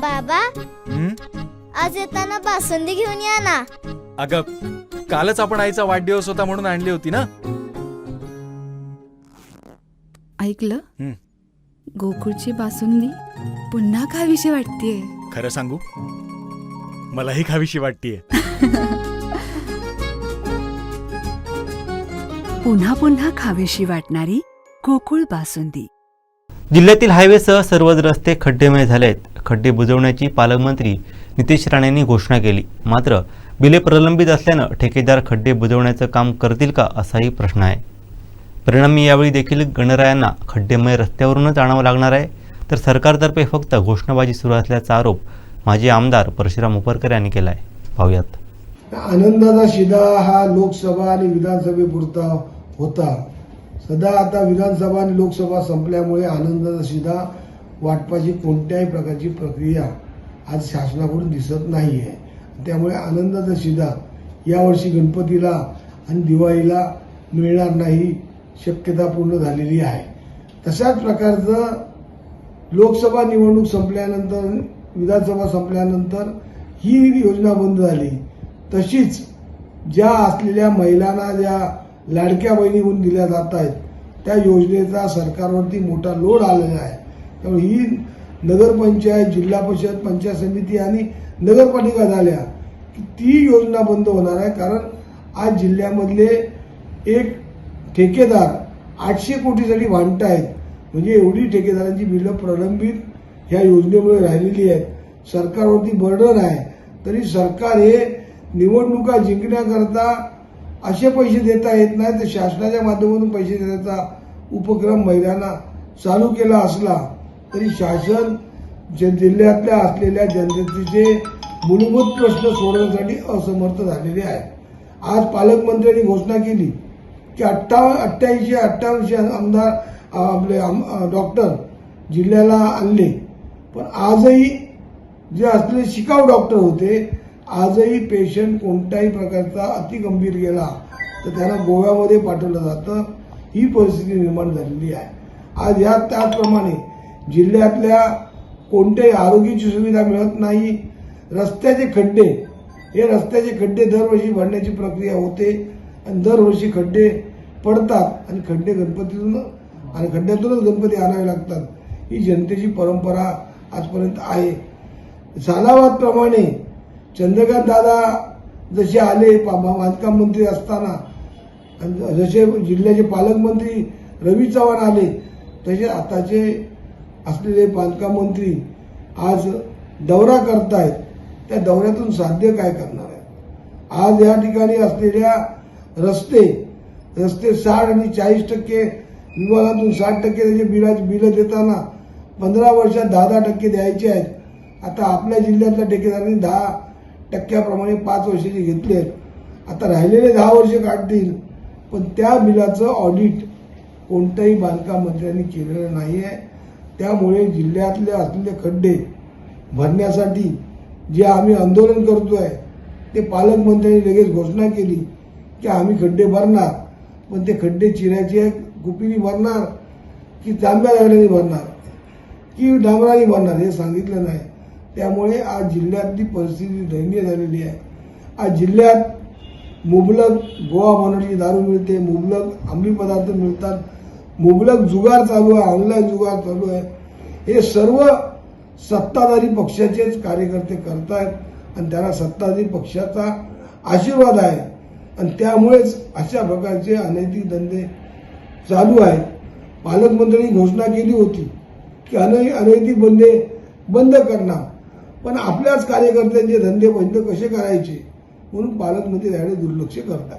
बाबा. हं? आज येताना बासुंदी घेऊन या ना. अगं कालच आपण आईचा वाढदिवस होता म्हणून आणली होती ना? ऐकलं? हं. गोकुळची बासुंदी पुन्हा खावीशी वाटतेय. खरं सांगू? मलाही खावीशी वाटतीये. पुन्हा पुन्हा खावीशी वाटणारी गोकुळ बासुंदी. जिल्ह्यातील हायवेसह सर्वच रस्ते खड्डेमय झाले आहेत खड्डे बुजवण्याची पालकमंत्री नितेश राणेंनी घोषणा केली. मात्र बिले प्रलंबित असल्यानं ठेकेदार खड्डे बुजवण्याचं काम करतील का असाही प्रश्न आहे. परिणामी यावेळी देखील गणरायांना खड्डेमय रस्त्यावरूनच आणावं लागणार आहे. तर सरकारतर्फे फक्त घोषणाबाजी सुरू असल्याचा आरोप माजी आमदार परशुराम उपरकर यांनी केला आहे पाहूयात. आनंदाचा शिदा हा लोकसभा आणि विधानसभेपुरता होता. सध्या आता विधानसभा आणि लोकसभा संपल्यामुळे आनंदाचा शिदा वाटपाची कोणत्याही प्रकारची प्रक्रिया आज शासनाकडून दिसत नाही आहे त्यामुळे आनंदाचा शिदा यावर्षी गणपतीला आणि दिवाळीला मिळणार नाही शक्यता पूर्ण झालेली आहे. तशाच प्रकारचं लोकसभा निवडणूक संपल्यानंतर विधानसभा संपल्यानंतर ही योजना बंद झाली. तशीच ज्या असलेल्या महिलांना ज्या लाडक्या बहिणी म्हणून दिल्या जात आहेत त्या योजनेचा सरकारवरती मोठा लोड आलेला आहे. त्यामुळे ही नगरपंचायत जिल्हा परिषद पंचायत समिती आणि नगरपालिका झाल्या की ती योजना बंद होणार आहे. कारण आज जिल्ह्यामधले एक ठेकेदार आठशे कोटीसाठी आहेत. म्हणजे एवढी ठेकेदारांची बिलं प्रलंबित ह्या योजनेमुळे राहिलेली आहेत. सरकारवरती बर्डन आहे. तरी सरकार हे निवडणुका जिंकण्याकरता असे पैसे देता येत नाही तर शासनाच्या माध्यमातून पैसे देण्याचा उपक्रम महिलांना चालू केला असला तरी शासन जे जिल्ह्यातल्या असलेल्या जनतेचे मूलभूत प्रश्न सोडवण्यासाठी असमर्थ झालेले आहे आज पालकमंत्र्यांनी घोषणा केली की अठ्ठाव अठ्ठ्याऐंशी अठ्ठावन्नशे आमदार आपले आम- डॉक्टर जिल्ह्याला आणले. पण आजही जे असलेले शिकाऊ डॉक्टर होते आजही पेशंट कोणत्याही प्रकारचा अतिगंभीर गेला तर त्यांना गोव्यामध्ये पाठवलं जातं. ही परिस्थिती निर्माण झालेली आहे. आज या त्याचप्रमाणे जिल्ह्यातल्या कोणत्याही आरोग्याची सुविधा मिळत नाही. रस्त्याचे खड्डे हे रस्त्याचे खड्डे दरवर्षी भरण्याची प्रक्रिया होते. आणि दरवर्षी खड्डे पडतात आणि खड्डे गणपतीतून आणि खड्ड्यातूनच गणपती आणावे लागतात. ही जनतेची परंपरा आजपर्यंत आहे. सालावादप्रमाणे चंद्रकांत दादा जसे आले पा- बांधकाम मंत्री असताना आणि जसे जिल्ह्याचे पालकमंत्री रवी चव्हाण आले तसे आताचे असलेले बांधकाम मंत्री आज दौरा करतायत त्या दौऱ्यातून साध्य काय करणार आहे आज या ठिकाणी असलेल्या रस्ते रस्ते साठ आणि चाळीस टक्के विभागातून साठ टक्के त्याचे बिला बिलं देताना पंधरा वर्षात दहा दहा टक्के द्यायचे आहेत. आता आपल्या जिल्ह्यातल्या ठेकेदारांनी दहा टक्क्याप्रमाणे पाच वर्षाचे घेतले आहेत. आता राहिलेले दहा वर्षे काढतील पण त्या बिलाचं ऑडिट कोणत्याही बांधकाम मंत्र्यांनी केलेलं नाही आहे त्यामुळे जिल्ह्यातले असलेले खड्डे भरण्यासाठी जे आम्ही आंदोलन करतो आहे ते पालकमंत्र्यांनी लगेच घोषणा केली की आम्ही खड्डे भरणार. पण ते खड्डे चिरायचे गुपिनी भरणार की तांब्या लागल्याने भरणार की डांबराने भरणार हे सांगितलं नाही. त्यामुळे आज जिल्ह्यातली परिस्थिती दयनीय झालेली आहे. आज जिल्ह्यात मुबलक गोवा बनवण्याची दारू मिळते मुबलक अंमली पदार्थ मिळतात. मुबलक जुगार चालू आहे ऑनलाईन जुगार चालू आहे. हे सर्व सत्ताधारी पक्षाचेच कार्यकर्ते करतायत आणि त्यांना सत्ताधारी पक्षाचा आशीर्वाद आहे. आणि त्यामुळेच अशा प्रकारचे अनैतिक धंदे चालू आहेत. पालकमंत्र्यांनी घोषणा केली होती की अनै अनैतिक बंदे बंद करणार. पण आपल्याच कार्यकर्त्यांचे धंदे बंद कसे करायचे? म्हणून पालकमंत्री याकडे दुर्लक्ष करतात.